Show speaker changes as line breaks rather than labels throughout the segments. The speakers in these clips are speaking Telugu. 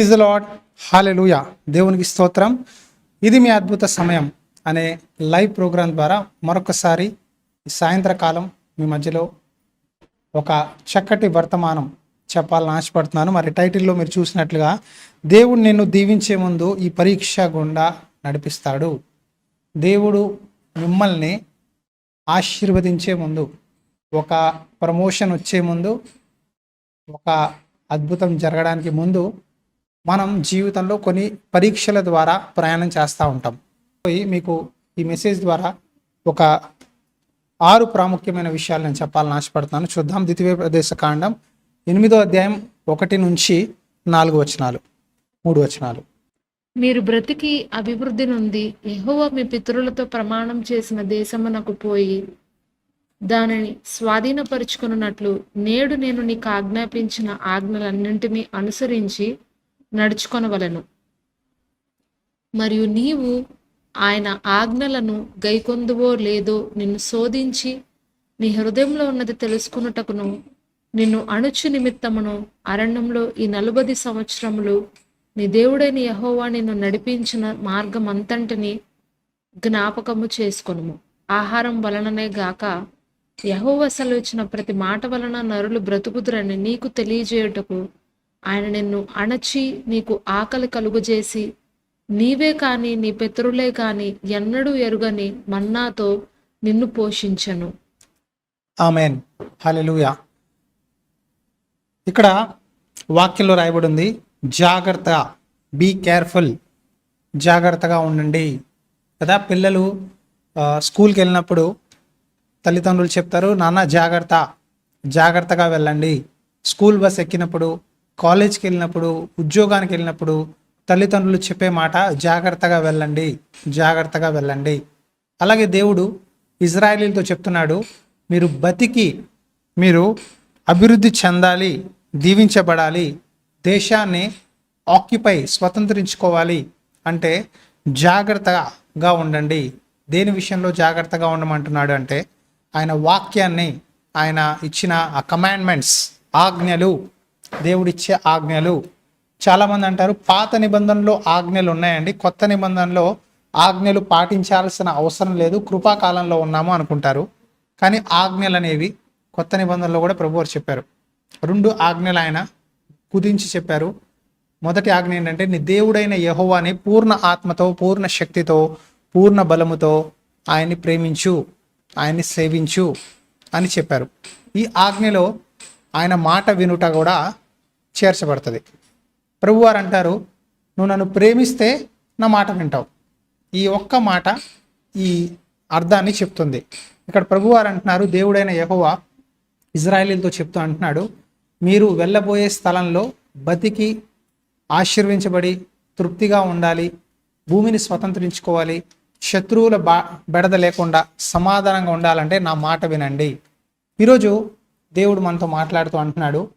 ప్రైజ్ లాడ్ హాలెలూయ దేవునికి స్తోత్రం. ఇది మీ అద్భుత సమయం అనే లైవ్ ప్రోగ్రాం ద్వారా మరొకసారి సాయంత్రకాలం మీ మధ్యలో ఒక చక్కటి వర్తమానం చెప్పాలని ఆశపడుతున్నాను. మరి టైటిల్లో మీరు చూసినట్లుగా దేవుడు నిన్ను దీవించే ముందు ఈ పరీక్ష గుండా నడిపిస్తాడు. దేవుడు మిమ్మల్ని ఆశీర్వదించే ముందు ఒక ప్రమోషన్ వచ్చే ముందు ఒక అద్భుతం జరగడానికి ముందు మనం జీవితంలో కొన్ని పరీక్షల ద్వారా ప్రయాణం చేస్తూ ఉంటాం. మీకు ఈ మెసేజ్ ద్వారా ఒక ఆరు ప్రాముఖ్యమైన విషయాలు నేను చెప్పాలని ఆశపడుతున్నాను. చూద్దాం. ద్వితీయ ప్రదేశ కాండం ఎనిమిదో అధ్యాయం ఒకటి నుంచి నాలుగు వచనాలు మూడు వచనాలు.
మీరు బ్రతికి అభివృద్ధి నుండి ఎహోవ మీ పితరులతో ప్రమాణం చేసిన దేశమునకు పోయి దానిని స్వాధీనపరుచుకున్నట్లు నేడు నేను నీకు ఆజ్ఞాపించిన ఆజ్ఞలన్నింటినీ అనుసరించి నడుచుకొనవలెను. మరియు నీవు ఆయన ఆజ్ఞలను గైకొందువో లేదో నిన్ను శోధించి నీ హృదయంలో ఉన్నది తెలుసుకున్నటకును నిన్ను అణుచు నిమిత్తమును అరణ్యంలో ఈ నలుబది సంవత్సరములు నీ దేవుడైన యహోవా నిన్ను నడిపించిన మార్గం అంతటిని జ్ఞాపకము చేసుకొనుము. ఆహారం వలననే గాక యహోవ సెలవిచ్చిన ప్రతి మాట వలన నరులు బ్రతుకుదురని నీకు తెలియజేయుటకు ఆయన నిన్ను అణచి నీకు ఆకలి కలుగజేసి నీవే కాని నీ పితరులే కాని ఎన్నడూ ఎరుగని మన్నాతో నిన్ను పోషించను.
ఆమెన్. హలెలుయా ఇక్కడ వాక్యంలో రాయబడి ఉంది జాగ్రత్త బీ కేర్ఫుల్ జాగ్రత్తగా ఉండండి. కదా పిల్లలు స్కూల్కి వెళ్ళినప్పుడు తల్లిదండ్రులు చెప్తారు నాన్న జాగ్రత్త. జాగ్రత్తగా వెళ్ళండి. స్కూల్ బస్ ఎక్కినప్పుడు కాలేజ్కి వెళ్ళినప్పుడు ఉద్యోగానికి వెళ్ళినప్పుడు తల్లిదండ్రులు చెప్పే మాట జాగ్రత్తగా వెళ్ళండి జాగ్రత్తగా వెళ్ళండి. అలాగే దేవుడు ఇజ్రాయేలీలతో చెప్తున్నాడు మీరు బతికి మీరు అభివృద్ధి చెందాలి దీవించబడాలి దేశాన్ని ఆక్యుపై స్వతంత్రించుకోవాలి అంటే జాగ్రత్తగా ఉండండి. దేని విషయంలో జాగ్రత్తగా ఉండమంటున్నాడు అంటే ఆయన వాక్యాన్ని ఆయన ఇచ్చిన ఆ కమాండ్మెంట్స్ ఆజ్ఞలు దేవుడిచ్చే ఆజ్ఞలు. చాలామంది అంటారు పాత నిబంధనలో ఆజ్ఞలు ఉన్నాయండి. కొత్త నిబంధనలో ఆజ్ఞలు పాటించాల్సిన అవసరం లేదు. కృపాకాలంలో ఉన్నాము అనుకుంటారు. కానీ ఆజ్ఞలు అనేవి కొత్త నిబంధనలో కూడా ప్రభువారు చెప్పారు. రెండు ఆజ్ఞలు ఆయన కుదించి చెప్పారు. మొదటి ఆజ్ఞ ఏంటంటే నీ దేవుడైన యహోవాని పూర్ణ ఆత్మతో పూర్ణ శక్తితో పూర్ణ బలముతో ఆయన్ని ప్రేమించు ఆయన్ని సేవించు అని చెప్పారు. ఈ ఆజ్ఞలో ఆయన మాట వినుట కూడా చేర్చబడుతుంది. ప్రభువారు అంటారు నువ్వు నన్ను ప్రేమిస్తే నా మాట వింటావు. ఈ ఒక్క మాట ఈ అర్థాన్ని చెప్తుంది. ఇక్కడ ప్రభువారు అంటున్నారు దేవుడైన యహోవా ఇజ్రాయేలీలతో చెప్తూ అంటున్నాడు మీరు వెళ్ళబోయే స్థలంలో బతికి ఆశీర్వించబడి తృప్తిగా ఉండాలి భూమిని స్వతంత్రించుకోవాలి శత్రువుల బా బెడద లేకుండా సమాధానంగా ఉండాలంటే నా మాట వినండి. ఈరోజు దేవుడు మనతో మాట్లాడుతూ అంటున్నాడు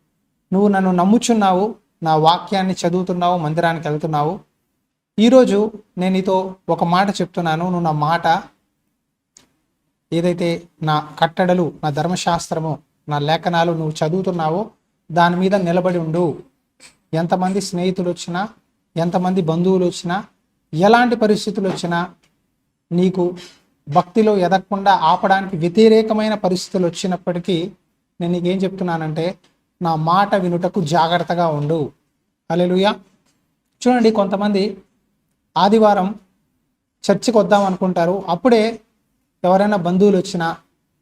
నువ్వు నన్ను నమ్ముచున్నావు నా వాక్యాన్ని చదువుతున్నావు మందిరానికి వెళ్తున్నావు. ఈరోజు నేను నీతో ఒక మాట చెప్తున్నాను. నువ్వు నా మాట ఏదైతే నా కట్టడలు నా ధర్మశాస్త్రము నా లేఖనాలు నువ్వు చదువుతున్నావో దాని మీద నిలబడి ఉండు. ఎంతమంది స్నేహితులు వచ్చినా ఎంతమంది బంధువులు వచ్చినా ఎలాంటి పరిస్థితులు వచ్చినా నీకు భక్తిలో ఎదగకుండా ఆపడానికి వ్యతిరేకమైన పరిస్థితులు వచ్చినప్పటికీ నేను నీకేం చెప్తున్నానంటే నా మాట వినుటకు జాగ్రత్తగా ఉండు. అలెలుయా చూడండి కొంతమంది ఆదివారం చర్చికి వద్దాం అనుకుంటారు. అప్పుడే ఎవరైనా బంధువులు వచ్చినా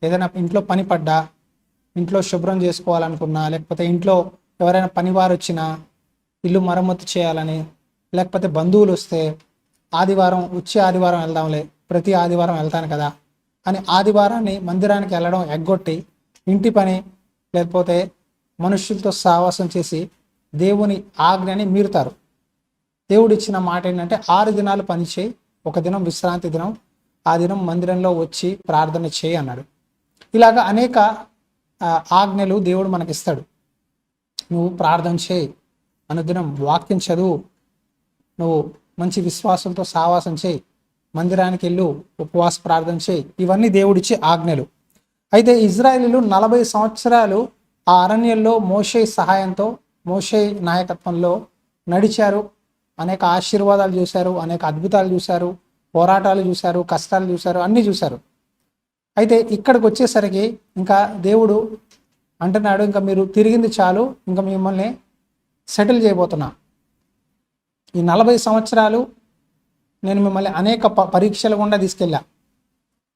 ఏదైనా ఇంట్లో పని పడ్డా ఇంట్లో శుభ్రం చేసుకోవాలనుకున్నా లేకపోతే ఇంట్లో ఎవరైనా పనివారు వచ్చినా ఇల్లు మరమ్మతు చేయాలని లేకపోతే బంధువులు వస్తే ఆదివారం వచ్చే ఆదివారం వెళ్దాంలే ప్రతి ఆదివారం వెళ్తాను కదా అని ఆదివారాన్ని మందిరానికి వెళ్ళడం ఎగ్గొట్టి ఇంటి పని లేకపోతే మనుషులతో సావాసం చేసి దేవుని ఆజ్ఞని మీరుతారు. దేవుడు ఇచ్చిన మాట ఏంటంటే ఆరు దినాలు పనిచేయి ఒక దినం విశ్రాంతి దినం ఆ దినం మందిరంలో వచ్చి ప్రార్థన చేయి అన్నాడు. ఇలాగ అనేక ఆజ్ఞలు దేవుడు మనకిస్తాడు. నువ్వు ప్రార్థన చేయి అనుదినం వాక్యం చదువు నువ్వు మంచి విశ్వాసంతో సావాసం చేయి మందిరానికి వెళ్ళు ఉపవాస ప్రార్థన చేయి. ఇవన్నీ దేవుడిచ్చే ఆజ్ఞలు. అయితే ఇజ్రాయిలీలు నలభై సంవత్సరాలు ఆ అరణ్యంలో మోషే సహాయంతో మోషే నాయకత్వంలో నడిచారు. అనేక ఆశీర్వాదాలు చూశారు అనేక అద్భుతాలు చూశారు పోరాటాలు చూశారు కష్టాలు చూశారు అన్నీ చూశారు. అయితే ఇక్కడికి వచ్చేసరికి ఇంకా దేవుడు అంటున్నాడు ఇంకా మీరు తిరిగింది చాలు ఇంకా మిమ్మల్ని సెటిల్ చేయబోతున్నా. ఈ నలభై సంవత్సరాలు నేను మిమ్మల్ని అనేక ప పరీక్షల గుండా తీసుకెళ్ళా.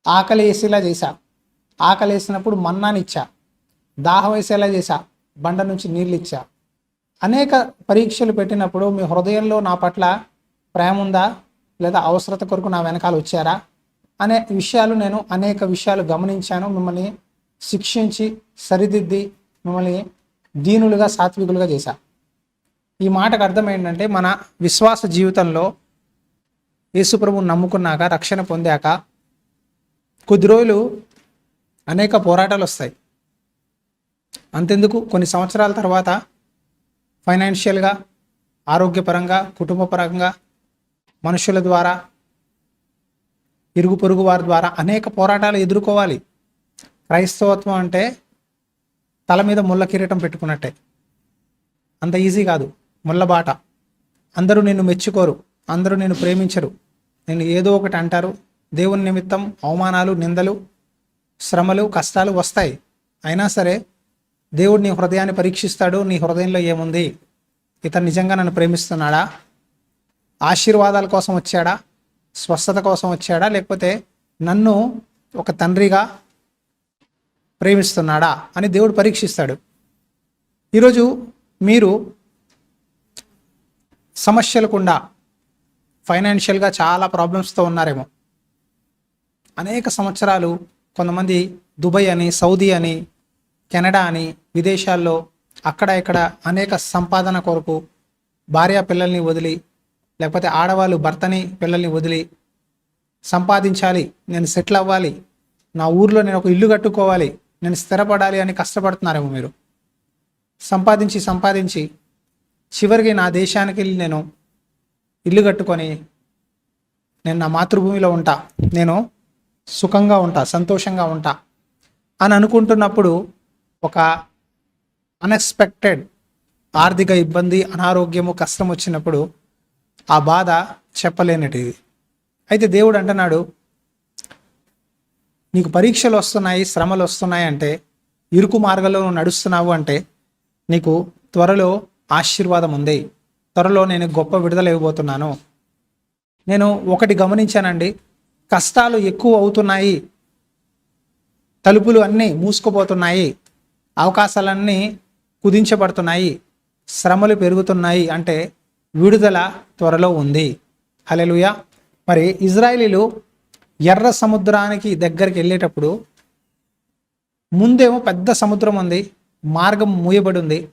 ఆకలి వేసేలా చేశా. ఆకలి వేసినప్పుడు మన్నాని ఇచ్చా దాహం వేసేలా చేశా బండ నుంచి నీళ్ళు ఇచ్చా. అనేక పరీక్షలు పెట్టినప్పుడు మీ హృదయంలో నా పట్ల ప్రేమ ఉందా? లేదా అవసరత కొరకు నా వెనకాల వచ్చారా? అనే విషయాలు నేను అనేక విషయాలు గమనించాను. మిమ్మల్ని శిక్షించి సరిదిద్ది మిమ్మల్ని దీనులుగా సాత్వికులుగా చేశా. ఈ మాటకు అర్థం ఏంటంటే మన విశ్వాస జీవితంలో యేసుప్రభు నమ్ముకున్నాక రక్షణ పొందాక కొద్ది రోజులు అనేక పోరాటాలు వస్తాయి. అంతెందుకు? కొన్ని సంవత్సరాల తర్వాత ఫైనాన్షియల్గా ఆరోగ్యపరంగా కుటుంబపరంగా మనుషుల ద్వారా ఇరుగు పొరుగు వారి ద్వారా అనేక పోరాటాలు ఎదుర్కోవాలి. క్రైస్తవత్వం అంటే తల మీద ముళ్ళ కిరీటం పెట్టుకున్నట్టే. అంత ఈజీ కాదు. ముళ్ళబాట అందరూ నిన్ను మెచ్చుకోరు. అందరూ నిన్ను ప్రేమించరు. నేను ఏదో ఒకటి అంటారు. దేవుని నిమిత్తం అవమానాలు నిందలు శ్రమలు కష్టాలు వస్తాయి. అయినా సరే దేవుడు నీ హృదయాన్ని పరీక్షిస్తాడు నీ హృదయంలో ఏముంది? ఇతను నిజంగా నన్ను ప్రేమిస్తున్నాడా? ఆశీర్వాదాల కోసం వచ్చాడా? స్వస్థత కోసం వచ్చాడా? లేకపోతే నన్ను ఒక తండ్రిగా ప్రేమిస్తున్నాడా అని దేవుడు పరీక్షిస్తాడు. ఈరోజు మీరు సమస్యలకుండా ఫైనాన్షియల్గా చాలా ప్రాబ్లమ్స్తో ఉన్నారేమో. అనేక సంవత్సరాలు కొంతమంది దుబాయ్ అని సౌదీ అని కెనడా అని విదేశాల్లో అక్కడ ఇక్కడ అనేక సంపాదన కొరకు భార్య పిల్లల్ని వదిలి లేకపోతే ఆడవాళ్ళు భర్తని పిల్లల్ని వదిలి సంపాదించాలి నేను సెటిల్ అవ్వాలి నా ఊర్లో నేను ఒక ఇల్లు కట్టుకోవాలి నేను స్థిరపడాలి అని కష్టపడుతున్నారేమో మీరు. సంపాదించి సంపాదించి చివరికి నా దేశానికి వెళ్ళి నేను ఇల్లు కట్టుకొని నేను నా మాతృభూమిలో ఉంటా నేను సుఖంగా ఉంటా సంతోషంగా ఉంటా అని అనుకుంటున్నప్పుడు ఒక అన్ఎక్స్పెక్టెడ్ ఆర్థిక ఇబ్బంది అనారోగ్యము కష్టం వచ్చినప్పుడు ఆ బాధ చెప్పలేనిటిది. అయితే దేవుడు అంటున్నాడు నీకు పరీక్షలు వస్తున్నాయి శ్రమలు వస్తున్నాయి అంటే ఇరుకు మార్గంలో నడుస్తున్నావు అంటే నీకు త్వరలో ఆశీర్వాదం ఉంది. త్వరలో నేను గొప్ప విడుదల ఇవ్వబోతున్నాను నేను ఒకటి గమనించానండి కష్టాలు ఎక్కువ అవుతున్నాయి తలుపులు అన్నీ మూసుకుపోతున్నాయి. అవకాశాలన్నీ కుదించబడుతున్నాయి శ్రమలు పెరుగుతున్నాయి అంటే విడుదల త్వరలో ఉంది. హలెలుయ మరి ఇజ్రాయిలీలు ఎర్ర సముద్రానికి దగ్గరికి వెళ్ళేటప్పుడు ముందేమో పెద్ద సముద్రం ఉంది మార్గం మూయబడి ఉంది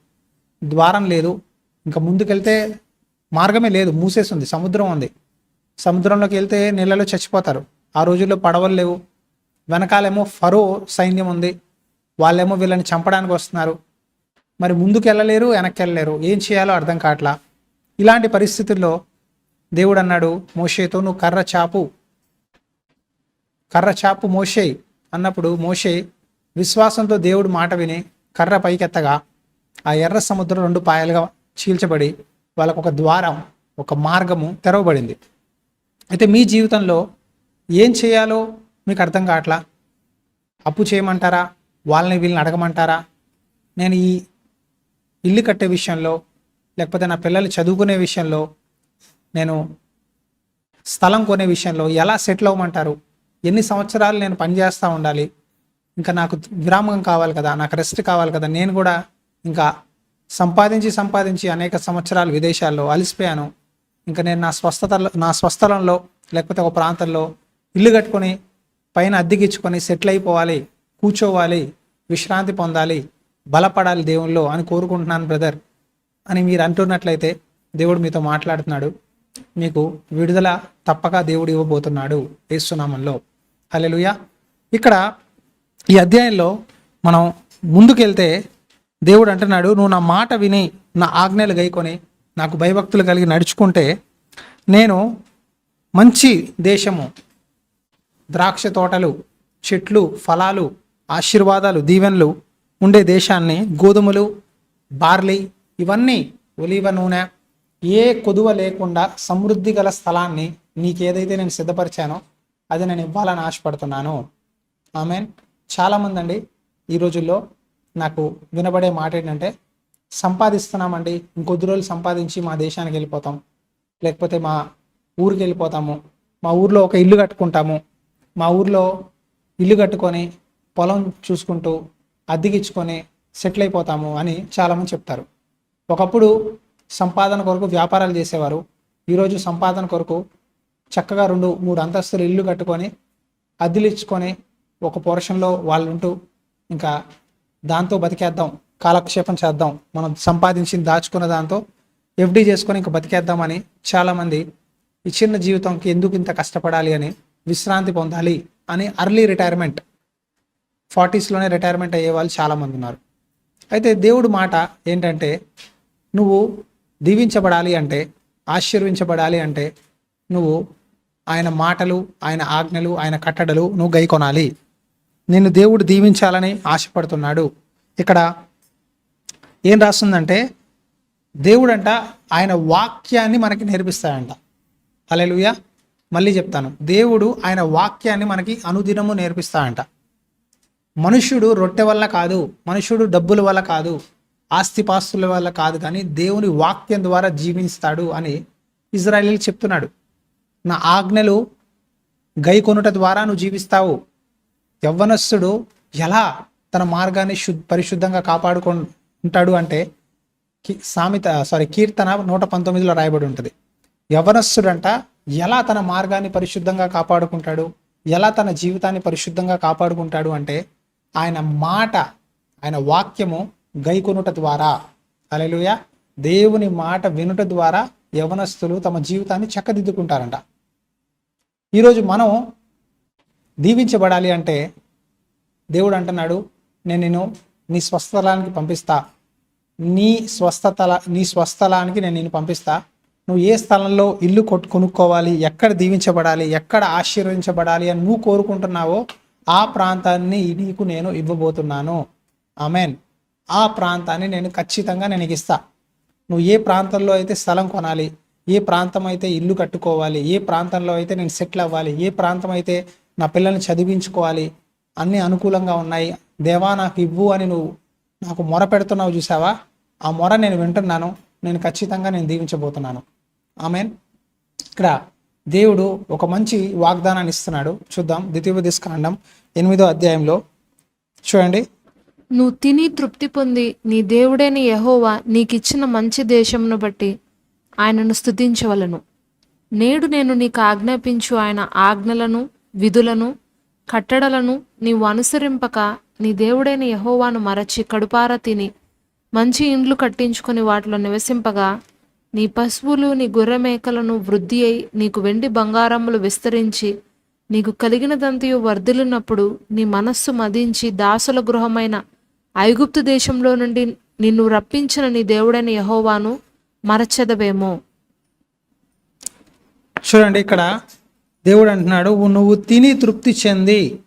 ద్వారం లేదు. ఇంకా ముందుకెళ్తే మార్గమే లేదు మూసేసి ఉంది సముద్రం ఉంది. సముద్రంలోకి వెళ్తే నీళ్ళలో చచ్చిపోతారు. ఆ రోజుల్లో పడవలు లేవు. వెనకాలేమో ఫరో సైన్యం ఉంది. వాళ్ళేమో వీళ్ళని చంపడానికి వస్తున్నారు. మరి ముందుకు వెళ్ళలేరు వెనక్కి వెళ్ళలేరు ఏం చేయాలో అర్థం కావట్లా? ఇలాంటి పరిస్థితుల్లో దేవుడు అన్నాడు మోషేతో నువ్వు కర్ర చాపు. కర్ర చాపు మోషే అన్నప్పుడు మోషే విశ్వాసంతో దేవుడు మాట విని కర్ర పైకెత్తగా ఆ ఎర్ర సముద్రం రెండు పాయలుగా చీల్చబడి వాళ్ళకు ఒక ద్వారం ఒక మార్గము తెరవబడింది. అయితే మీ జీవితంలో ఏం చేయాలో మీకు అర్థం కావట్లా? అప్పు చేయమంటారా? వాళ్ళని వీళ్ళని అడగమంటారా? నేను ఈ ఇల్లు కట్టే విషయంలో లేకపోతే నా పిల్లలు చదువుకునే విషయంలో నేను స్థలం కొనే విషయంలో ఎలా సెటిల్ అవ్వమంటారు? ఎన్ని సంవత్సరాలు నేను పనిచేస్తూ ఉండాలి? ఇంకా నాకు విరామం కావాలి కదా నాకు రెస్ట్ కావాలి కదా నేను కూడా ఇంకా సంపాదించి సంపాదించి అనేక సంవత్సరాలు విదేశాల్లో అలసిపోయాను. ఇంకా నేను నా స్వస్థతలో నా స్వస్థలంలో లేకపోతే ఒక ప్రాంతంలో ఇల్లు కట్టుకొని పైన అద్దెకిచ్చుకొని సెటిల్ అయిపోవాలి. కూర్చోవాలి విశ్రాంతి పొందాలి బలపడాలి దేవుల్లో అని కోరుకుంటున్నాను బ్రదర్ అని మీరు అంటున్నట్లయితే దేవుడు మీతో మాట్లాడుతున్నాడు. మీకు విడుదల తప్పక దేవుడు ఇవ్వబోతున్నాడు ఏసునామంలో. హల్లెలూయా. ఇక్కడ ఈ అధ్యాయంలో మనం ముందుకెళ్తే దేవుడు అంటున్నాడు నువ్వు నా మాట విని నా ఆజ్ఞలు గైకొని నాకు భయభక్తులు కలిగి నడుచుకుంటే నేను మంచి దేశము ద్రాక్ష తోటలు చెట్లు ఫలాలు ఆశీర్వాదాలు దీవెనలు ఉండే దేశాన్ని గోధుమలు బార్లీ ఇవన్నీ ఒలీవ నూనె ఏ కొదువ లేకుండా సమృద్ధి గల స్థలాన్ని నీకేదైతే నేను సిద్ధపరిచానో అది నేను ఇవ్వాలని ఆశపడుతున్నాను. ఆమె చాలామంది అండి ఈ రోజుల్లో నాకు వినబడే మాట ఏంటంటే సంపాదిస్తున్నామండి ఇంకొద్ది రోజులు సంపాదించి మా దేశానికి వెళ్ళిపోతాం. లేకపోతే మా ఊరికి వెళ్ళిపోతాము. మా ఊర్లో ఒక ఇల్లు కట్టుకుంటాము. మా ఊర్లో ఇల్లు కట్టుకొని పొలం చూసుకుంటూ అద్దెకిచ్చుకొని సెటిల్ అయిపోతాము అని చాలామంది చెప్తారు. ఒకప్పుడు సంపాదన కొరకు వ్యాపారాలు చేసేవారు. ఈరోజు సంపాదన కొరకు చక్కగా రెండు మూడు అంతస్తులు ఇల్లు కట్టుకొని అద్దెలు ఇచ్చుకొని ఒక పోర్షన్లో వాళ్ళు ఉంటూ ఇంకా దాంతో బతికేద్దాం కాలక్షేపం చేద్దాం మనం సంపాదించి దాచుకున్న దాంతో ఎఫ్డి చేసుకొని ఇంకా బతికేద్దామని చాలామంది ఈ చిన్న జీవితంకి ఎందుకు ఇంత కష్టపడాలి అని విశ్రాంతి పొందాలి అని అర్లీ రిటైర్మెంట్ ఫార్టీస్లోనే రిటైర్మెంట్ అయ్యే వాళ్ళు చాలామంది ఉన్నారు. అయితే దేవుడు మాట ఏంటంటే నువ్వు దీవించబడాలి అంటే ఆశీర్వించబడాలి అంటే నువ్వు ఆయన మాటలు ఆయన ఆజ్ఞలు ఆయన కట్టడలు నువ్వు గైకొనాలి నిన్ను దేవుడు దీవించాలని ఆశపడుతున్నాడు. ఇక్కడ ఏం రాస్తుందంటే దేవుడంట ఆయన వాక్యాన్ని మనకి నేర్పిస్తాడంట. అలెలుయ మళ్ళీ చెప్తాను. దేవుడు ఆయన వాక్యాన్ని మనకి అనుదినము నేర్పిస్తాడంట. మనుష్యుడు రొట్టె వల్ల కాదు మనుష్యుడు డబ్బుల వల్ల కాదు ఆస్తిపాస్తుల వల్ల కాదు కానీ దేవుని వాక్యం ద్వారా జీవిస్తాడు అని ఇజ్రాయేల్ చెప్తున్నాడు. నా ఆజ్ఞలు గై కొనుట ద్వారా నువ్వు జీవిస్తావు. యవ్వనస్సుడు ఎలా తన మార్గాన్ని శు పరిశుద్ధంగా కాపాడుకో ఉంటాడు అంటే సామెత సారీ కీర్తన నూట పంతొమ్మిదిలో రాయబడి ఉంటుంది. యవనస్సుడంట ఎలా తన మార్గాన్ని పరిశుద్ధంగా కాపాడుకుంటాడు? ఎలా తన జీవితాన్ని పరిశుద్ధంగా కాపాడుకుంటాడు అంటే ఆయన మాట ఆయన వాక్యము గైకొనుట ద్వారా అలెలుయ దేవుని మాట వినుట ద్వారా యవనస్తులు తమ జీవితాన్ని చక్కదిద్దుకుంటారంట. ఈరోజు మనం దీవించబడాలి అంటే దేవుడు అంటున్నాడు నేను నేను నీ స్వస్థలానికి పంపిస్తా. నీ స్వస్థతల నీ స్వస్థలానికి నేను నిన్ను పంపిస్తా. నువ్వు ఏ స్థలంలో ఇల్లు కొట్టు కొనుక్కోవాలి ఎక్కడ దీవించబడాలి ఎక్కడ ఆశీర్వదించబడాలి అని నువ్వు కోరుకుంటున్నావో ఆ ప్రాంతాన్ని నీకు నేను ఇవ్వబోతున్నాను. ఆమెన్. ఆ ప్రాంతాన్ని నేను ఖచ్చితంగా నేను ఇస్తా. నువ్వు ఏ ప్రాంతంలో అయితే స్థలం కొనాలి ఏ ప్రాంతం అయితే ఇల్లు కట్టుకోవాలి ఏ ప్రాంతంలో అయితే నేను సెటిల్ అవ్వాలి ఏ ప్రాంతం అయితే నా పిల్లల్ని చదివించుకోవాలి అన్నీ అనుకూలంగా ఉన్నాయి. దేవా నాకు ఇవ్వు అని నువ్వు నాకు మొర పెడుతున్నావు చూసావా? ఆ మొర నేను వింటున్నాను. నేను ఖచ్చితంగా నేను దీవించబోతున్నాను. ఆమెన్. ఇక్కడ దేవుడు ఒక మంచి వాగ్దానాన్ని ఇస్తున్నాడు. చూద్దాం. ద్వితీయోపదేశకాండం ఎనిమిదో అధ్యాయంలో. చూడండి.
నువ్వు తిని తృప్తి పొంది నీ దేవుడైన యహోవా నీకిచ్చిన మంచి దేశమును బట్టి ఆయనను స్థుతించవలను నేడు నేను నీకు ఆజ్ఞాపించు ఆయన ఆజ్ఞలను విధులను కట్టడలను నీవు అనుసరింపక నీ దేవుడైన యహోవాను మరచి కడుపార తిని మంచి ఇండ్లు కట్టించుకొని వాటిలో నివసింపగా నీ పశువులు నీ గొర్రె మేకలను వృద్ధి అయి నీకు వెండి బంగారములు విస్తరించి నీకు కలిగినదంతయు వర్ధిల్లినప్పుడు నీ మనస్సు మదించి దాసుల గృహమైన ఐగుప్తు దేశంలో నుండి నిన్ను రప్పించిన నీ దేవుడైన యహోవాను మరచెదవేమో.
చూడండి ఇక్కడ దేవుడు అంటున్నాడు నువ్వు తిని తృప్తి చెంది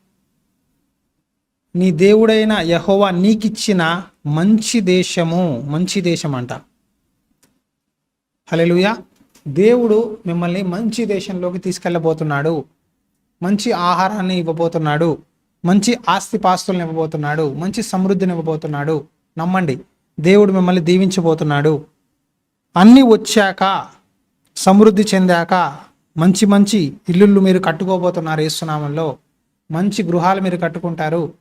నీ దేవుడైన యహోవా నీకిచ్చిన మంచి దేశము మంచి దేశం అంట హల్లెలూయా. దేవుడు మిమ్మల్ని మంచి దేశంలోకి తీసుకెళ్ళబోతున్నాడు. మంచి ఆహారాన్ని ఇవ్వబోతున్నాడు. మంచి ఆస్తిపాస్తులను ఇవ్వబోతున్నాడు. మంచి సమృద్ధిని ఇవ్వబోతున్నాడు. నమ్మండి దేవుడు మిమ్మల్ని దీవించబోతున్నాడు. అన్నీ వచ్చాక సమృద్ధి చెందాక మంచి మంచి ఇల్లుళ్ళు మీరు కట్టుకోబోతున్నారు ఏసునామంలో మంచి గృహాలు మీరు కట్టుకుంటారు.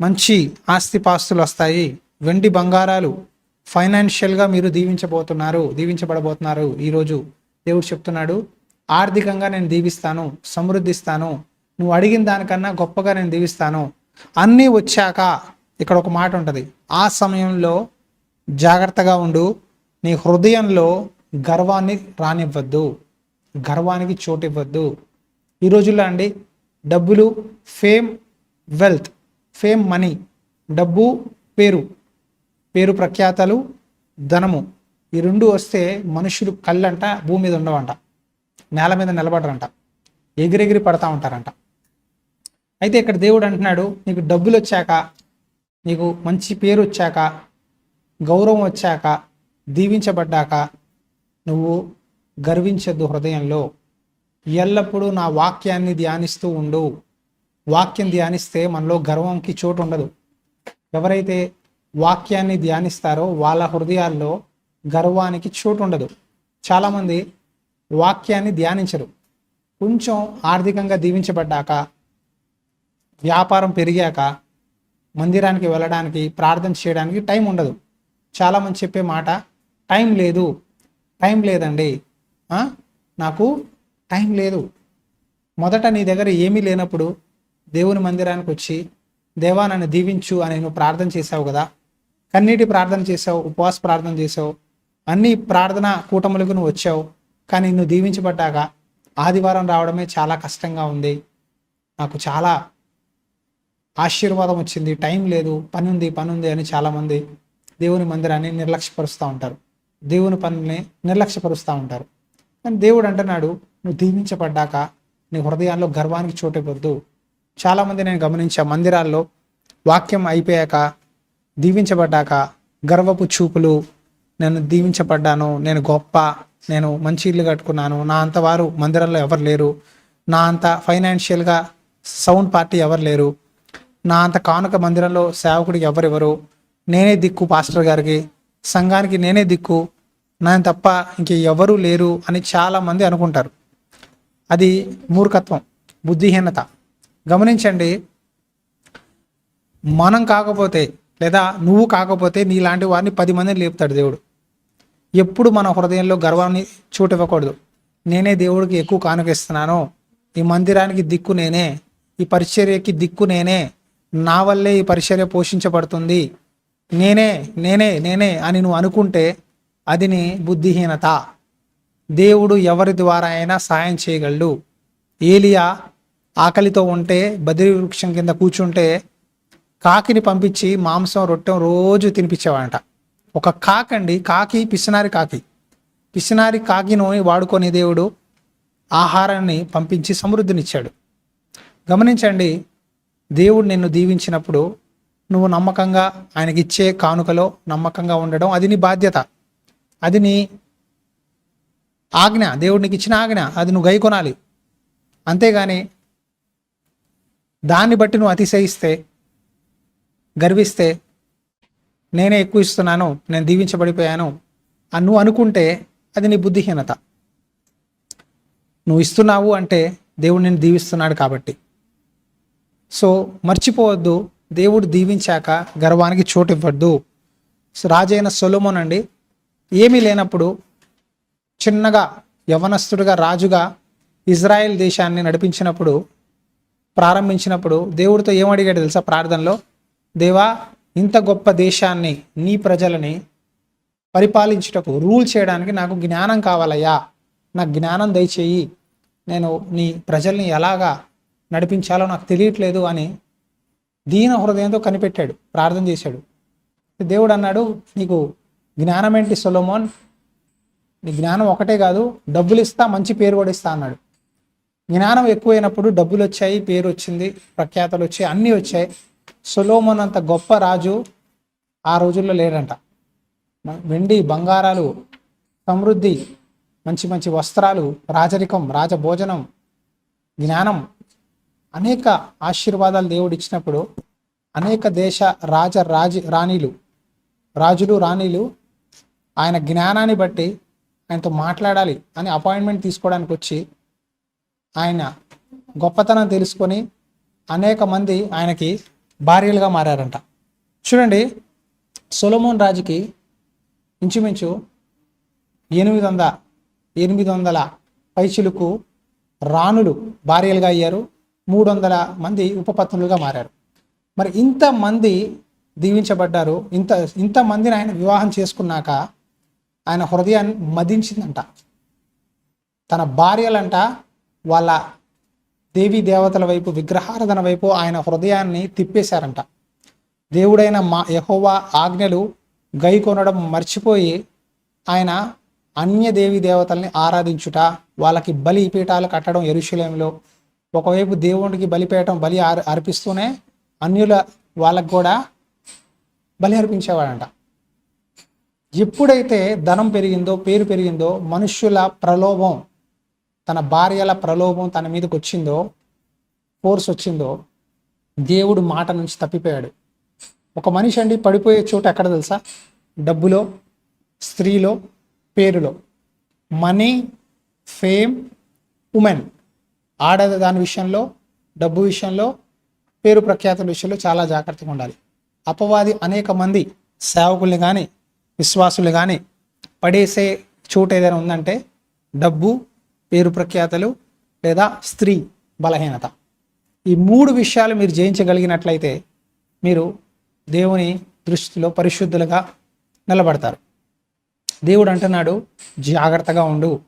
మంచి ఆస్తిపాస్తులు వస్తాయి. వెండి బంగారాలు ఫైనాన్షియల్గా మీరు దీవించబోతున్నారు దీవించబడబోతున్నారు. ఈరోజు దేవుడు చెప్తున్నాడు ఆర్థికంగా నేను దీవిస్తాను సమృద్ధిస్తాను నువ్వు అడిగిన దానికన్నా గొప్పగా నేను దీవిస్తాను. అన్నీ వచ్చాక ఇక్కడ ఒక మాట ఉంటుంది ఆ సమయంలో జాగ్రత్తగా ఉండు నీ హృదయంలో గర్వాన్ని రానివ్వద్దు గర్వానికి చోటు ఇవ్వద్దు ఈ రోజుల్లో అండి డబ్బులు ఫేమ్ వెల్త్ ఫేమ్ మనీ డబ్బు పేరు పేరు ప్రఖ్యాతలు ధనము. ఈ రెండు వస్తే మనుషులు కళ్ళంట భూమి మీద ఉండవంట. నేల మీద నిలబడరంట. ఎగిరెగిరి పడతా ఉంటారంట. అయితే ఇక్కడ దేవుడు అంటున్నాడు నీకు డబ్బులు వచ్చాక నీకు మంచి పేరు వచ్చాక గౌరవం వచ్చాక దీవించబడ్డాక నువ్వు గర్వించద్దు హృదయంలో. ఎల్లప్పుడూ నా వాక్యాన్ని ధ్యానిస్తూ ఉండు. వాక్యం ధ్యానిస్తే మనలో గర్వంకి చోటు ఉండదు. ఎవరైతే వాక్యాన్ని ధ్యానిస్తారో వాళ్ళ హృదయాల్లో గర్వానికి చోటు ఉండదు చాలామంది వాక్యాన్ని ధ్యానించరు. కొంచెం ఆర్థికంగా దీవించబడ్డాక వ్యాపారం పెరిగాక మందిరానికి వెళ్ళడానికి ప్రార్థన చేయడానికి టైం ఉండదు. చాలామంది చెప్పే మాట టైం లేదు టైం లేదండి నాకు టైం లేదు. మొదట నీ దగ్గర ఏమీ లేనప్పుడు దేవుని మందిరానికి వచ్చి దేవా నన్ను దీవించు అని నువ్వు ప్రార్థన చేసావు కదా కన్నీటి ప్రార్థన చేసావు ఉపవాస ప్రార్థన చేసావు అన్ని ప్రార్థన కూటములకు నువ్వు వచ్చావు కానీ నువ్వు దీవించబడ్డాక ఆదివారం రావడమే చాలా కష్టంగా ఉంది. నాకు చాలా ఆశీర్వాదం వచ్చింది టైం లేదు పని ఉంది పని ఉంది అని చాలామంది దేవుని మందిరాన్ని నిర్లక్ష్యపరుస్తూ ఉంటారు. దేవుని పనిని నిర్లక్ష్యపరుస్తూ ఉంటారు. కానీ దేవుడు అంటున్నాడు నువ్వు దీవించబడ్డాక నీ హృదయాల్లో గర్వానికి చోటివ్వద్దు చాలామంది నేను గమనించా మందిరాల్లో వాక్యం అయిపోయాక దీవించబడ్డాక గర్వపు చూపులు నేను దీవించబడ్డాను నేను గొప్ప నేను మంచి ఇల్లు కట్టుకున్నాను నా అంత వారు మందిరంలో ఎవరు లేరు నా అంత ఫైనాన్షియల్గా సౌండ్ పార్టీ ఎవరు లేరు నా అంత కానుక మందిరంలో సేవకుడికి ఎవరెవరు నేనే దిక్కు పాస్టర్ గారికి సంఘానికి నేనే దిక్కు నేను తప్ప ఇంక ఎవరూ లేరు అని చాలామంది అనుకుంటారు. అది మూర్ఖత్వం బుద్ధిహీనత. గమనించండి మనం కాకపోతే లేదా నువ్వు కాకపోతే నీలాంటి వారిని పది మందిని లేపుతాడు దేవుడు. ఎప్పుడు మన హృదయంలో గర్వాన్ని చూటివ్వకూడదు. నేనే దేవుడికి ఎక్కువ కానుకిస్తున్నాను. ఈ మందిరానికి దిక్కు నేనే. ఈ పరిచర్యకి దిక్కు నేనే. నా వల్లే ఈ పరిచర్య పోషించబడుతుంది. నేనే నేనే నేనే అని నువ్వు అనుకుంటే అది నీ బుద్ధిహీనత. దేవుడు ఎవరి ద్వారా అయినా సాయం చేయగలడు. ఏలియా ఆకలితో ఉంటే బదిరి వృక్షం కింద కూర్చుంటే కాకిని పంపించి మాంసం రొట్టెం రోజు తినిపించేవాడంట. ఒక కాకండి కాకి పిసినారి కాకి. పిసినారి కాకిని వాడుకొని దేవుడు ఆహారాన్ని పంపించి సమృద్ధినిచ్చాడు. గమనించండి దేవుడు నిన్ను దీవించినప్పుడు నువ్వు నమ్మకంగా ఆయనకి ఇచ్చే కానుకలో నమ్మకంగా ఉండడం అది నీ బాధ్యత. అది నీ ఆజ్ఞ దేవుడికి ఇచ్చిన ఆజ్ఞ అది నువ్వు గైకొనాలి. అంతేగాని దాన్ని బట్టి నువ్వు అతిశయిస్తే గర్విస్తే నేనే ఎక్కువ ఇస్తున్నాను నేను దీవించబడిపోయాను అని నువ్వు అనుకుంటే అది నీ బుద్ధిహీనత. నువ్వు ఇస్తున్నావు అంటే దేవుడు నేను దీవిస్తున్నాడు కాబట్టి. సో మర్చిపోవద్దు దేవుడు దీవించాక గర్వానికి చోటు ఇవ్వద్దు రాజైన సొలోమోన్ అండి ఏమీ లేనప్పుడు చిన్నగా యవనస్తుడిగా రాజుగా ఇజ్రాయెల్ దేశాన్ని నడిపించినప్పుడు ప్రారంభించినప్పుడు దేవుడితో ఏమడిగాడు తెలుసా ప్రార్థనలో? దేవా ఇంత గొప్ప దేశాన్ని నీ ప్రజలని పరిపాలించుటకు రూల్ చేయడానికి నాకు జ్ఞానం కావాలయ్యా. నాకు జ్ఞానం దయచేయి. నేను నీ ప్రజల్ని ఎలాగా నడిపించాలో నాకు తెలియట్లేదు అని దీన హృదయంతో కనిపెట్టాడు ప్రార్థన చేశాడు. దేవుడు అన్నాడు నీకు జ్ఞానం ఏంటి సొలోమోన్? నీ జ్ఞానం ఒకటే కాదు డబ్బులు ఇస్తా మంచి పేరు కూడా ఇస్తా అన్నాడు. జ్ఞానం ఎక్కువైనప్పుడు డబ్బులు వచ్చాయి పేరు వచ్చింది ప్రఖ్యాతలు వచ్చాయి అన్నీ వచ్చాయి. సొలోమన్ అంత గొప్ప రాజు ఆ రోజుల్లో లేడంట వెండి బంగారాలు సమృద్ధి మంచి మంచి వస్త్రాలు రాజరికం రాజభోజనం జ్ఞానం అనేక ఆశీర్వాదాలు దేవుడు ఇచ్చినప్పుడు అనేక దేశ రాజ రాజు రాణిలు రాజులు రాణిలు ఆయన జ్ఞానాన్ని బట్టి ఆయనతో మాట్లాడాలి అని అపాయింట్మెంట్ తీసుకోవడానికి వచ్చి ఆయన గొప్పతనం తెలుసుకొని అనేక మంది ఆయనకి భార్యలుగా మారారంట. చూడండి సొలమోన్ రాజుకి ఇంచుమించు ఎనిమిది వంద ఎనిమిది వందల పైచిలకు రాణులు భార్యలుగా అయ్యారు. మూడు వందల మంది ఉపపత్నులుగా మారారు. మరి ఇంతమంది దీవించబడ్డారు ఇంత ఇంతమందిని ఆయన వివాహం చేసుకున్నాక ఆయన హృదయాన్ని మదించిందంట. తన భార్యలంట వాళ్ళ దేవీ దేవతల వైపు విగ్రహారాధన వైపు ఆయన హృదయాన్ని తిప్పేశారంట. దేవుడైన మా యహోవా ఆజ్ఞలు గైకొనడం మర్చిపోయి ఆయన అన్య దేవీ దేవతల్ని ఆరాధించుట వాళ్ళకి బలి పీఠాలు కట్టడం ఎరుశలేంలో ఒకవైపు దేవుడికి బలిపేయటం బలి అర్పిస్తూనే అన్యుల వాళ్ళకు కూడా బలి అర్పించేవాడంట. ఎప్పుడైతే ధనం పెరిగిందో పేరు పెరిగిందో మనుష్యుల ప్రలోభం తన భార్యల ప్రలోభం తన మీదకి వచ్చిందో ఫోర్స్ వచ్చిందో దేవుడు మాట నుంచి తప్పిపోయాడు. ఒక మనిషి అండి పడిపోయే చోటు ఎక్కడ తెలుసా? డబ్బులో స్త్రీలో పేరులో. Money fame women. ఆడ దాని విషయంలో డబ్బు విషయంలో పేరు ప్రఖ్యాతుల విషయంలో చాలా జాగ్రత్తగా ఉండాలి. అపవాది అనేక మంది సేవకుల్ని కానీ విశ్వాసులు కానీ పడేసే చోటు ఏదైనా ఉందంటే డబ్బు పేరు ప్రఖ్యాతలు లేదా స్త్రీ బలహీనత. ఈ మూడు విషయాలు మీరు జయించగలిగినట్లయితే మీరు దేవుని దృష్టిలో పరిశుద్ధులుగా నిలబడతారు. దేవుడు అంటున్నాడు జాగ్రత్తగా ఉండు.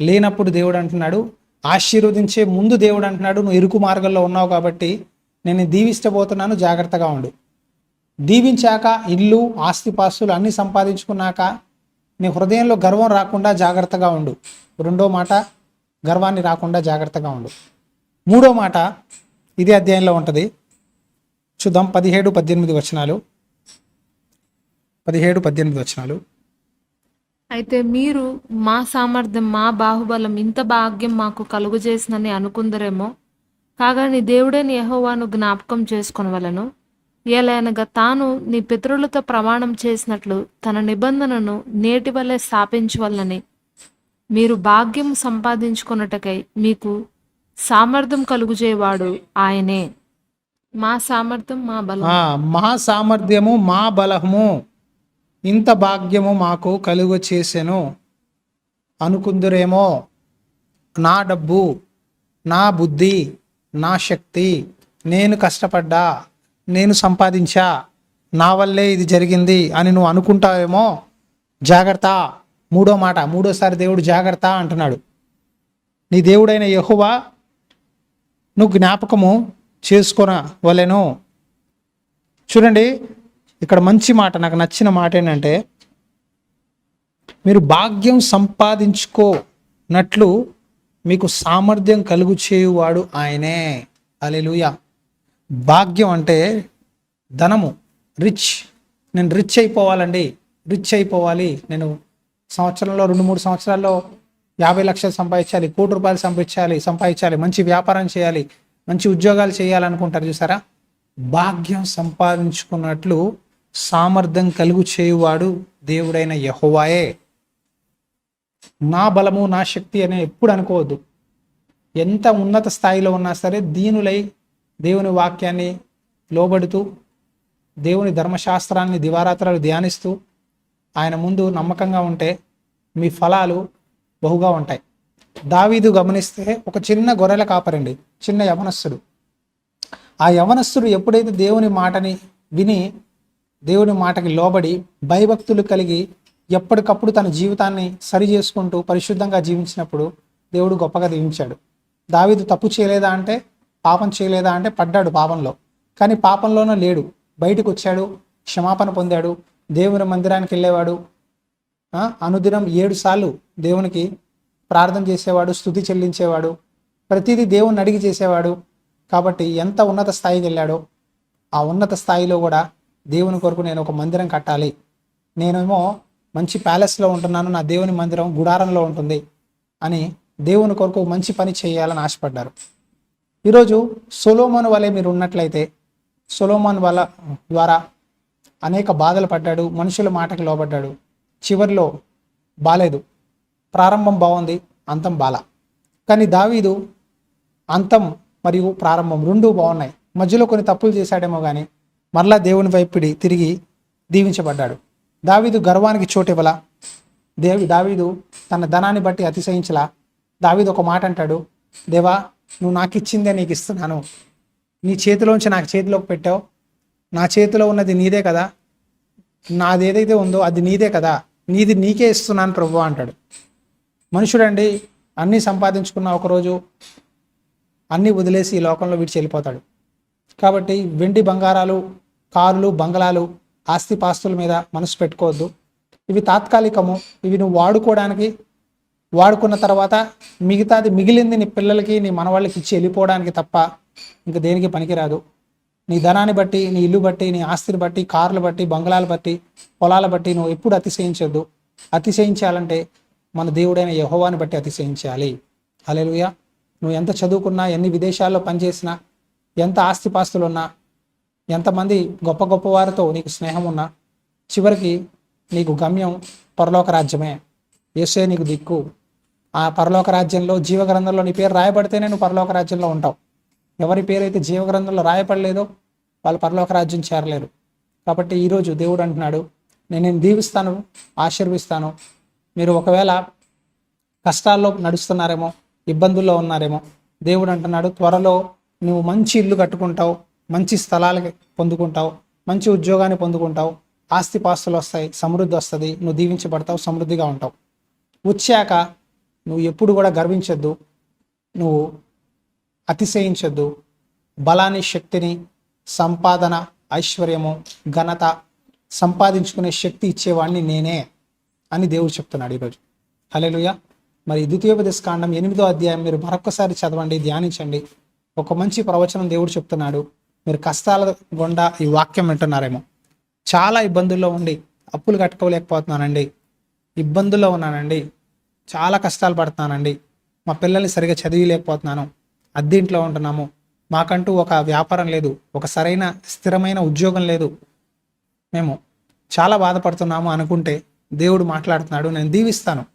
లేనప్పుడు దేవుడు అంటున్నాడు ఆశీర్వదించే ముందు దేవుడు అంటున్నాడు నువ్వు ఇరుకు మార్గంలో ఉన్నావు కాబట్టి నేను దీవిష్టపోతున్నాను జాగ్రత్తగా ఉండు. దీవించాక ఇల్లు ఆస్తిపాస్తులు అన్నీ సంపాదించుకున్నాక నీ హృదయంలో గర్వం రాకుండా జాగ్రత్తగా ఉండు. రెండో మాట గర్వాన్ని రాకుండా జాగ్రత్తగా ఉండు. మూడో మాట ఇదే అధ్యాయంలో ఉంటుంది. చూద్దాం. పదిహేడు పద్దెనిమిది వచనాలు. పదిహేడు పద్దెనిమిది వచనాలు.
అయితే మీరు మా సామర్థ్యం మా బాహుబలం ఇంత భాగ్యం మాకు కలుగజేసినని అనుకుందరేమో. కాగా నీ దేవుడే నీ యహోవాను జ్ఞాపకం చేసుకొనవలను. ఏలైనగా తాను నీ పితరులతో ప్రమాణం చేసినట్లు తన నిబంధనను నేటి వలె స్థాపించవలనని. మీరు భాగ్యం సంపాదించుకొనుటకై మీకు సామర్థ్యం కలుగుజేవాడు ఆయనే. మా సామర్థ్యం మా బలం
మా సామర్థ్యము మా బలము ఇంత భాగ్యము మాకు కలుగు చేసెను అనుకుందురేమో నా డబ్బు నా బుద్ధి నా శక్తి నేను కష్టపడ్డా. నేను సంపాదించా. నా వల్లే ఇది జరిగింది అని నువ్వు అనుకుంటావేమో? జాగ్రత్త. మూడో మాట మూడోసారి దేవుడు జాగ్రత్త అంటున్నాడు. నీ దేవుడైన యహువా నువ్వు జ్ఞాపకము చేసుకున వలెను చూడండి ఇక్కడ మంచి మాట నాకు నచ్చిన మాట ఏంటంటే మీరు భాగ్యం సంపాదించుకోనట్లు మీకు సామర్థ్యం కలుగు చేయువాడు ఆయనే. అలెలుయా భాగ్యం అంటే ధనము రిచ్ నేను రిచ్ అయిపోవాలండి. రిచ్ అయిపోవాలి. నేను సంవత్సరంలో రెండు మూడు సంవత్సరాల్లో యాభై లక్షలు సంపాదించాలి కోటి రూపాయలు సంపాదించాలి సంపాదించాలి. మంచి వ్యాపారం చేయాలి మంచి ఉద్యోగాలు చేయాలనుకుంటారు చూసారా? భాగ్యం సంపాదించుకున్నట్లు సామర్థ్యం కలుగు చేయువాడు దేవుడైన యహోవాయే. నా బలము నా శక్తి అనే ఎప్పుడు అనుకోవద్దు. ఎంత ఉన్నత స్థాయిలో ఉన్నా సరే దీనులై దేవుని వాక్యాన్ని లోబడుతూ దేవుని ధర్మశాస్త్రాన్ని దివారాత్రాలు ధ్యానిస్తూ ఆయన ముందు నమ్మకంగా ఉంటే మీ ఫలాలు బహుగా ఉంటాయి. దావీదు గమనిస్తే ఒక చిన్న గొర్రెల కాపరండి చిన్న యవనస్తుడు. ఆ యవనస్తుడు ఎప్పుడైతే దేవుని మాటని విని దేవుని మాటకి లోబడి భయభక్తులు కలిగి ఎప్పటికప్పుడు తన జీవితాన్ని సరి చేసుకుంటూ పరిశుద్ధంగా జీవించినప్పుడు దేవుడు గొప్పగా దీవించాడు. దావీదు తప్పు చేయలేదా అంటే పాపం చేయలేదా అంటే పడ్డాడు పాపంలో. కానీ పాపంలోనూ లేడు. బయటకు వచ్చాడు క్షమాపణ పొందాడు దేవుని మందిరానికి వెళ్ళేవాడు. అనుదినం ఏడు సార్లు దేవునికి ప్రార్థన చేసేవాడు స్థుతి చెల్లించేవాడు. ప్రతిదీ దేవుణ్ణి అడిగి చేసేవాడు. కాబట్టి ఎంత ఉన్నత స్థాయికి వెళ్ళాడో ఆ ఉన్నత స్థాయిలో కూడా దేవుని కొరకు నేను ఒక మందిరం కట్టాలి. నేనేమో మంచి ప్యాలెస్లో ఉంటున్నాను నా దేవుని మందిరం గుడారంలో ఉంటుంది అని దేవుని కొరకు మంచి పని చేయాలని ఆశపడ్డారు. ఈరోజు సొలోమోన్ వలె మీరు ఉన్నట్లయితే సొలోమోన్ వల్ల ద్వారా అనేక బాధలు పడ్డాడు మనుషుల మాటకు లోబడ్డాడు. చివరిలో బాలేదు. ప్రారంభం బాగుంది అంతం బాల. కానీ దావీదు అంతం మరియు ప్రారంభం రెండూ బాగున్నాయి. మధ్యలో కొన్ని తప్పులు చేశాడేమో కానీ మరలా దేవుని వైపుడి తిరిగి దీవించబడ్డాడు. దావీదు గర్వానికి చోటివ్వలా దేవి దావీదు తన ధనాన్ని బట్టి అతిశయించలా. దావీదు ఒక మాట అంటాడు దేవా నువ్వు నాకు ఇచ్చిందే నీకు ఇస్తున్నాను. నీ చేతిలోంచి నాకు చేతిలోకి పెట్టావు. నా చేతిలో ఉన్నది నీదే కదా. నాది ఏదైతే ఉందో అది నీదే కదా. నీది నీకే ఇస్తున్నాను ప్రభు అంటాడు. మనుషుడండి అన్నీ సంపాదించుకున్న ఒకరోజు అన్నీ వదిలేసి ఈ లోకంలో విడిచి వెళ్ళిపోతాడు. కాబట్టి వెండి బంగారాలు కారులు బంగళాలు ఆస్తిపాస్తుల మీద మనసు పెట్టుకోవద్దు. ఇవి తాత్కాలికము. ఇవి నువ్వు వాడుకోవడానికి వాడుకున్న తర్వాత మిగతాది మిగిలింది నీ పిల్లలకి నీ మనవాళ్ళకి ఇచ్చి వెళ్ళిపోవడానికి తప్ప ఇంక దేనికి పనికిరాదు. నీ ధనాన్ని బట్టి నీ ఇల్లు బట్టి నీ ఆస్తిని బట్టి కార్లు బట్టి బంగ్లాలు బట్టి పొలాల బట్టి నువ్వు ఎప్పుడు అతిశయించద్దు. అతిశయించాలంటే మన దేవుడైన యహోవాని బట్టి అతిశయించాలి. అలెలుయ నువ్వు ఎంత చదువుకున్నా ఎన్ని విదేశాల్లో పనిచేసినా ఎంత ఆస్తిపాస్తులు ఉన్నా ఎంతమంది గొప్ప గొప్ప వారితో నీకు స్నేహం ఉన్నా చివరికి నీకు గమ్యం పరలోక రాజ్యమే. యేసే నీకు దిక్కు. ఆ పరలోక రాజ్యంలో జీవగ్రంథంలో నీ పేరు రాయబడితేనే నువ్వు పరలోక రాజ్యంలో ఉంటావు. ఎవరి పేరు అయితే జీవ జీవగ్రంథంలో రాయపడలేదో వాళ్ళు పరలోక రాజ్యం చేరలేరు. కాబట్టి ఈరోజు దేవుడు అంటున్నాడు నేను నేను దీవిస్తాను ఆశీర్విస్తాను మీరు ఒకవేళ కష్టాల్లో నడుస్తున్నారేమో ఇబ్బందుల్లో ఉన్నారేమో దేవుడు అంటున్నాడు త్వరలో నువ్వు మంచి ఇల్లు కట్టుకుంటావు మంచి స్థలాలకి పొందుకుంటావు మంచి ఉద్యోగాన్ని పొందుకుంటావు ఆస్తిపాస్తులు వస్తాయి సమృద్ధి వస్తుంది నువ్వు దీవించబడతావు సమృద్ధిగా ఉంటావు. వచ్చాక నువ్వు ఎప్పుడు కూడా గర్వించొద్దు. నువ్వు అతిశయించొద్దు. బలాన్ని శక్తిని సంపాదన ఐశ్వర్యము ఘనత సంపాదించుకునే శక్తి ఇచ్చేవాడిని నేనే అని దేవుడు చెప్తున్నాడు ఈరోజు. హలేలుయ మరి ద్వితీయోపదేశ కాండం ఎనిమిదో అధ్యాయం మీరు మరొకసారి చదవండి ధ్యానించండి. ఒక మంచి ప్రవచనం దేవుడు చెప్తున్నాడు. మీరు కష్టాల గుండా ఈ వాక్యం వింటున్నారేమో. చాలా ఇబ్బందుల్లో ఉండి అప్పులు కట్టుకోలేకపోతున్నానండి. ఇబ్బందుల్లో ఉన్నానండి. చాలా కష్టాలు పడుతున్నానండి. మా పిల్లల్ని సరిగా చదివిలేకపోతున్నాను. అద్దెంట్లో ఉంటున్నాము. మాకంటూ ఒక వ్యాపారం లేదు. ఒక సరైన స్థిరమైన ఉద్యోగం లేదు. మేము చాలా బాధపడుతున్నాము అనుకుంటే దేవుడు మాట్లాడుతున్నాడు నేను దీవిస్తాను.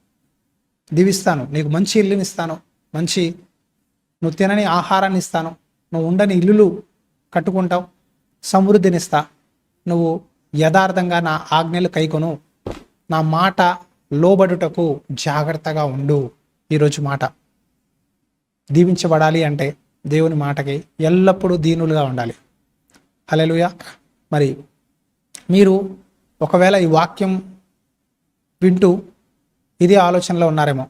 దీవిస్తాను. నీకు మంచి ఇల్లుని ఇస్తాను. మంచి నువ్వు తినని ఆహారాన్ని ఇస్తాను. నువ్వు ఉండని ఇల్లులు కట్టుకుంటావు. సమృద్ధినిస్తా నువ్వు యథార్థంగా నా ఆజ్ఞలు కైకొను. నా మాట లోబడుటకు జాగ్రత్తగా ఉండు. ఈరోజు మాట. దీవించబడాలి అంటే దేవుని మాటకి ఎల్లప్పుడూ దీనులుగా ఉండాలి. హల్లెలూయా. మరి మీరు ఒకవేళ ఈ వాక్యం వింటూ ఇదే ఆలోచనలో ఉన్నారేమో.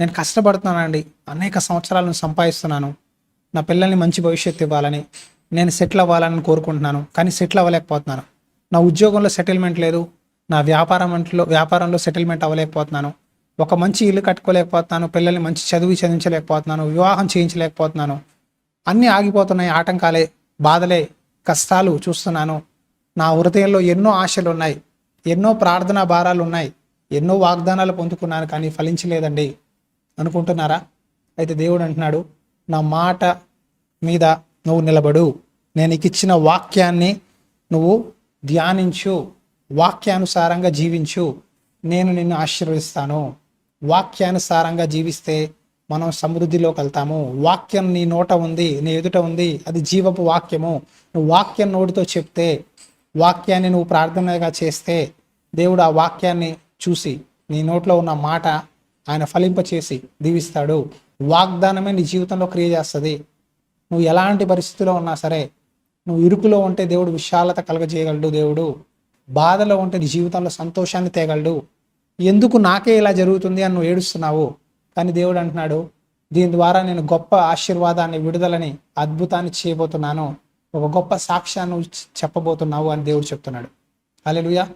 నేను కష్టపడుతున్నానండి. అనేక సంవత్సరాలను సంపాదిస్తున్నాను. నా పిల్లల్ని మంచి భవిష్యత్తు ఇవ్వాలని నేను సెటిల్ అవ్వాలని కోరుకుంటున్నాను. కానీ సెటిల్ అవ్వలేకపోతున్నాను. నా ఉద్యోగంలో సెటిల్మెంట్ లేదు. నా వ్యాపారంలో వ్యాపారంలో సెటిల్మెంట్ అవ్వలేకపోతున్నాను. ఒక మంచి ఇల్లు కట్టుకోలేకపోతున్నాను. పిల్లల్ని మంచి చదువు చదివించలేకపోతున్నాను. వివాహం చేయించలేకపోతున్నాను. అన్నీ ఆగిపోతున్నాయి. ఆటంకాలే బాధలే కష్టాలు చూస్తున్నాను. నా హృదయంలో ఎన్నో ఆశలు ఉన్నాయి. ఎన్నో ప్రార్థనా భారాలు ఉన్నాయి. ఎన్నో వాగ్దానాలు పొందుకున్నాను కానీ ఫలించలేదండి. అనుకుంటున్నారా? అయితే దేవుడు అంటున్నాడు నా మాట మీద నువ్వు నిలబడు. నేను ఇచ్చిన వాక్యాన్ని నువ్వు ధ్యానించు. వాక్యానుసారంగా జీవించు. నేను నిన్ను ఆశీర్వదిస్తాను. వాక్యానుసారంగా జీవిస్తే మనం సమృద్ధిలోకి వెళ్తాము. వాక్యం నీ నోట ఉంది నీ ఎదుట ఉంది. అది జీవపు వాక్యము. నువ్వు వాక్యం నోటితో చెప్తే వాక్యాన్ని నువ్వు ప్రార్థనగా చేస్తే దేవుడు ఆ వాక్యాన్ని చూసి నీ నోట్లో ఉన్న మాట ఆయన ఫలింపచేసి దీవిస్తాడు. వాగ్దానమే నీ జీవితంలో క్రియ చేస్తుంది. నువ్వు ఎలాంటి పరిస్థితిలో ఉన్నా సరే నువ్వు ఇరుకులో ఉంటే దేవుడు విశాలత కలగజేయగలడు దేవుడు. బాధలో ఉంటే నీ జీవితంలో సంతోషాన్ని తేగలడు. ఎందుకు నాకే ఇలా జరుగుతుంది అని నువ్వు ఏడుస్తున్నావు? కానీ దేవుడు అంటున్నాడు దీని ద్వారా నేను గొప్ప ఆశీర్వాదాన్ని విడుదలని అద్భుతాన్ని చేయబోతున్నాను. ఒక గొప్ప సాక్ష్యాన్ని చెప్పబోతున్నావు అని దేవుడు చెప్తున్నాడు. అలెలుయా